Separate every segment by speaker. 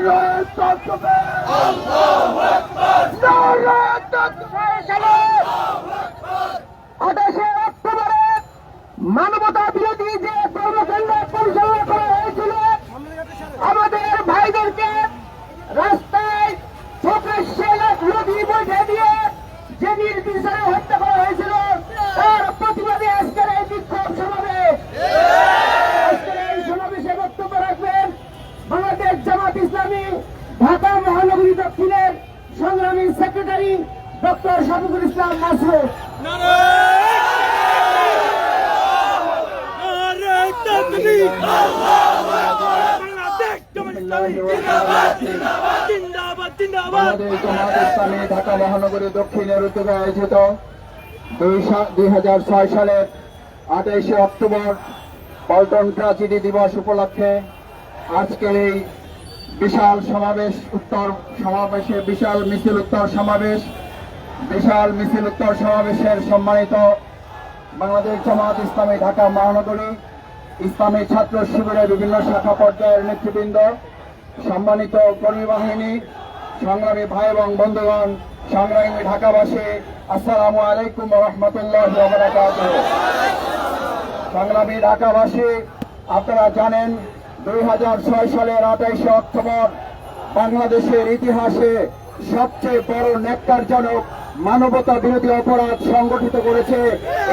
Speaker 1: নারায় তকবীর নারায় তকবীর আঠাশে অক্টোবরে মানবতা বিরোধী যে কর্মকাণ্ড পরিচালনা করা হয়েছিল আমাদের ভাইদেরকে রাস্তায় প্রকাশ্যে নদী বসে দিয়ে যে নির্বিচারে হত্যা করা হয়েছিল তার প্রতিবাদে আজকের এই বিক্ষোভ সমাবেশ আজকের এই সমাবেশে বক্তব্য রাখবেন বাংলাদেশ জামাত ইসলামী ঢাকা মহানগরী দক্ষিণের সংগ্রামী সেক্রেটারি ডক্টর শফিকুল ইসলাম মাসুদ
Speaker 2: ঢাকা মহানগরী দক্ষিণের উদ্যোগে আয়োজিত দুই হাজার ছয় সালের আঠাইশে অক্টোবর পল্টন ট্রাজেডি দিবস উপলক্ষে আজকের এই বিশাল সমাবেশ, উত্তর সমাবেশে বিশাল মিছিল, উত্তর সমাবেশ। বিশাল মিছিল, উত্তর সমাবেশের সম্মানিত বাংলাদেশ জামাত ইসলামী ঢাকা মহানগরী ইসলামী ছাত্র শিবিরের বিভিন্ন শাখা পর্যায়ের নেতৃবৃন্দ, সম্মানিত কর্মী বাহিনী, সংগ্রামী ভাই এবং বন্ধুগণ, সংগ্রামী ঢাকাবাসী, আসসালামু আলাইকুম রহমতুল্লাহ সংগ্রামী ঢাকাবাসী, আপনারা জানেন দুই হাজার ছয় সালের আঠাইশে অক্টোবর বাংলাদেশের ইতিহাসে সবচেয়ে বড় নেককারজনক মানবতা বিরোধী অপরাধ সংগঠিত করেছে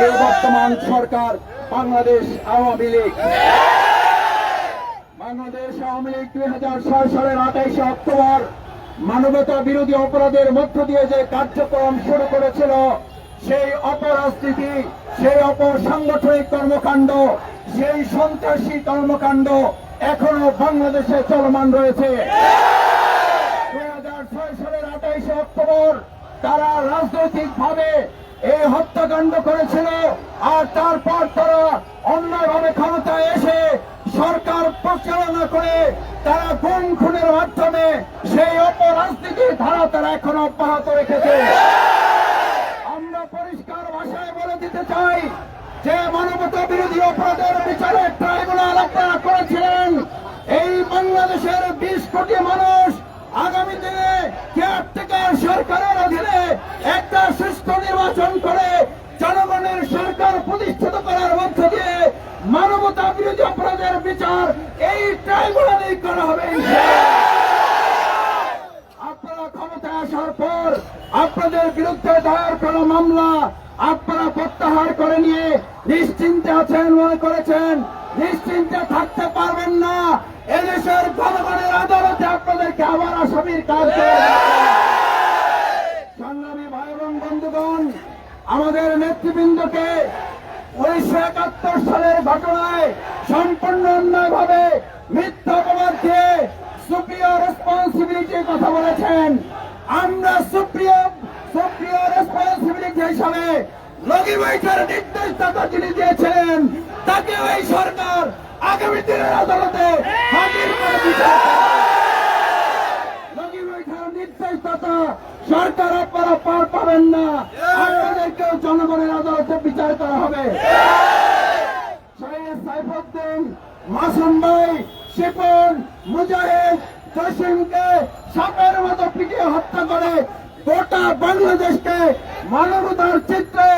Speaker 2: এই বর্তমান সরকার বাংলাদেশ আওয়ামী লীগ। বাংলাদেশ আওয়ামী লীগ দুই হাজার ছয় সালের আঠাইশে অক্টোবর মানবতা বিরোধী অপরাধের মধ্য দিয়ে যে কার্যক্রম শুরু করেছিল, সেই অপরাজনীতি, সেই অপর সাংগঠনিক কর্মকাণ্ড, সেই সন্ত্রাসী কর্মকাণ্ড এখনও বাংলাদেশে চলমান রয়েছে। দুই হাজার ছয় সালের আঠাইশে অক্টোবর তারা রাজনৈতিক ভাবে এই হত্যাকাণ্ড করেছিল, আর তারপর তারা অন্যভাবে ক্ষমতায় এসে সরকার পরিচালনা করে তারা গুম খুনের মাধ্যমে সেই অপরাজনীতির ধারা তারা এখনও অব্যাহত রেখেছে। আমরা পরিষ্কার ভাষায় বলে দিতে চাই যে মানবতা বিরোধী অপরাধের সুস্থ নির্বাচন করে জনগণের সরকার প্রতিষ্ঠিত করার মধ্য দিয়ে মানবতা বিরোধী অপরাধের বিচার এই ট্রাইব্যুনালেই করা হবে আপনারা ক্ষমতায় আসার পর আপনাদের বিরুদ্ধে দায়ের কোন মামলা আপনারা প্রত্যাহার করে নিয়ে নিশ্চিন্তে আছেন মনে করেছেন, নিশ্চিন্তে থাকতে পারবেন না। এদেশের জনগণের আদালতে আপনাদেরকে আবার আসামির কাজ করে সংগ্রামী ভাই এবং বন্ধুগণ আমাদের নেতৃবৃন্দকে উনিশশো একাত্তর সালের ঘটনায় সম্পূর্ণ অন্যায় ভাবে মিথ্যা অপবাদ দিয়ে সুপ্রিয় রেসপন্সিবিলিটির কথা বলেছেন। আমরা সুপ্রিয় সুপ্রিয় রেসপন্সিবিলিটি হিসাবে লগি বৈঠার নির্দেশদাতা যিনি দিয়েছিলেন তাকে ওই সরকার আগামী দিনের আদালতে হাজির করে বিচার লগি বৈঠার নির্দেশদাতা সরকার আপনারা পার পাবেন না। আপনাদেরকেও জনগণের আদালতে বিচার করা হবে। শহীদ সাইফুদ্দিন মাসুম ভাই শিপন মুজাহিদ জসিমকে সাপের মতো পিটিয়ে হত্যা করে গোটা বাংলাদেশকে মানবতার চিত্রে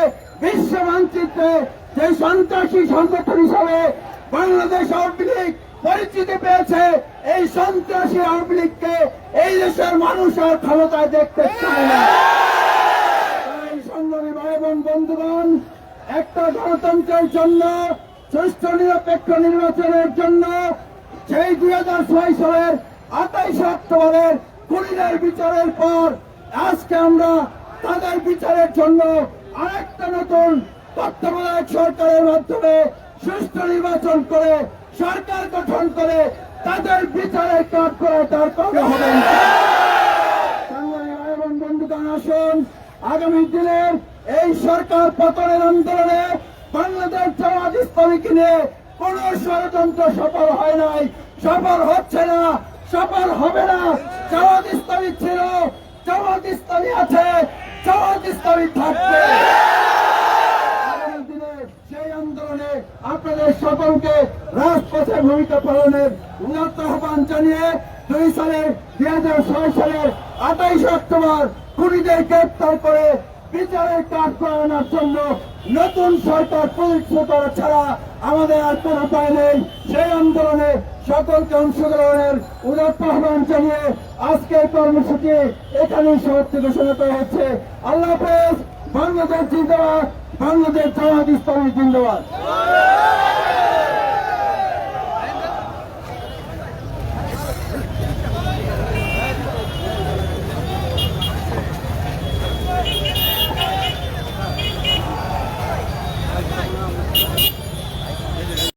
Speaker 2: বিশ্ব মানচিত্রে যে সন্ত্রাসী সংগঠন হিসাবে বাংলাদেশ আওয়ামী লীগ পরিচিতি পেয়েছে এই সন্ত্রাসী আওয়ামী লীগকে। এই দেশের মানুষ আর ক্ষমতায় দেখতে চায় না। বন্ধুগণ, একটা গণতন্ত্রের জন্য, সুষ্ঠু, নিরপেক্ষ নির্বাচনের জন্য সেই দুই হাজার ছয় সালের আঠাইশে অক্টোবরের কুড়িদের বিচারের পর আজকে আমরা তাদের বিচারের জন্য আরেকটা নতুন তত্ত্বাবধায়ক সরকারের মাধ্যমে সুষ্ঠু নির্বাচন করে সরকার গঠন করে তাদের বিচারের কাজ করে তার কবে হবে আসুন। আগামী দিনের এই সরকার পতনের আন্দোলনে বাংলাদেশ জামাত ইসলামীকে নিয়ে কোন ষড়যন্ত্র সফল হয় নাই। সফল হচ্ছে না, সফল হবে না। জামাত ইসলামী ছিল জামাত ইসলামী আছে জামাত ইসলামী থাকবে আগামী দিনে সেই আন্দোলনে আপনাদের সকলকে রাজপথে ভূমিকা পালনের উন্নত আহ্বান জানিয়ে দুই সালের, দুই হাজার ছয় সালের আঠাইশ অক্টোবর খুনিদের গ্রেপ্তার করে বিচারের কাজ করানোর জন্য নতুন সরকার প্রতিষ্ঠা করা ছাড়া আমাদের আর কোন উপায় নেই। সেই আন্দোলনে সকলকে অংশগ্রহণের উদাত্ত আহ্বান জানিয়ে আজকের কর্মসূচি এখানেই সমাপ্তি ঘোষণা করা হচ্ছে। আল্লাহ হাফেজ। বাংলাদেশ জিন্দাবাদ। বাংলাদেশ জামাত ইসলামী জিন্দাবাদ।